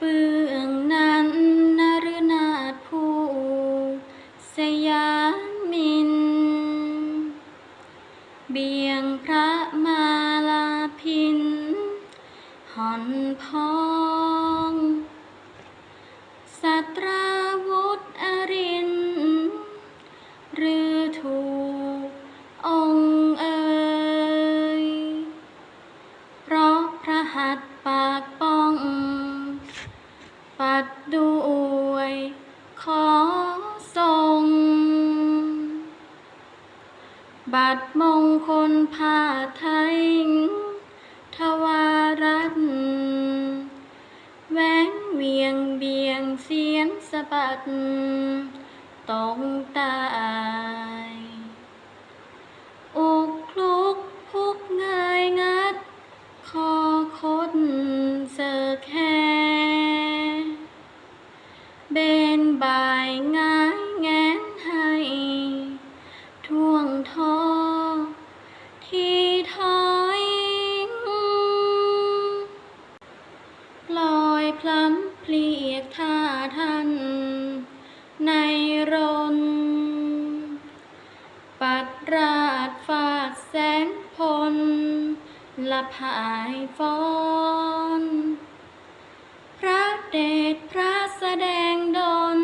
เปื้องนั้นนรนาถผู้สยามมิน เบียงพระมาลาพิน หอนพองสตราวุธอรินทร์หรือถูกองเอ่ยเพราะพระหัตถ บัตรมงคลผ้าไทย ทวารัตน์แหวงเวียงเบียงเสียนสะบัดตรงตาย เพลียกท่าท่านในรน ปัดราดฟาดแสงพลละพายฟ้อน พระเดชพระแสดงดน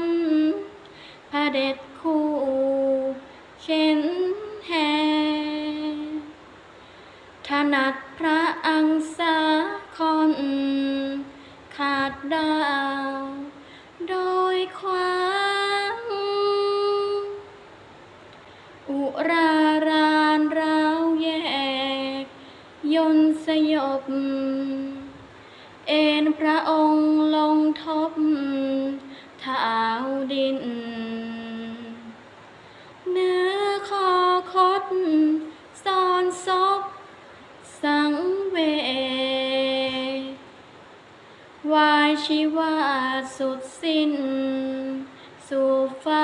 พระเด็จคู่เข็นแห่ถนัดพระอังสาคอน ขาดดาว โดยความอุรารานราวแยก ยนสยบ เอ็นพระองค์ลงทบเท้าดิน วายชีวาสุดสิ้น สู่ฟ้า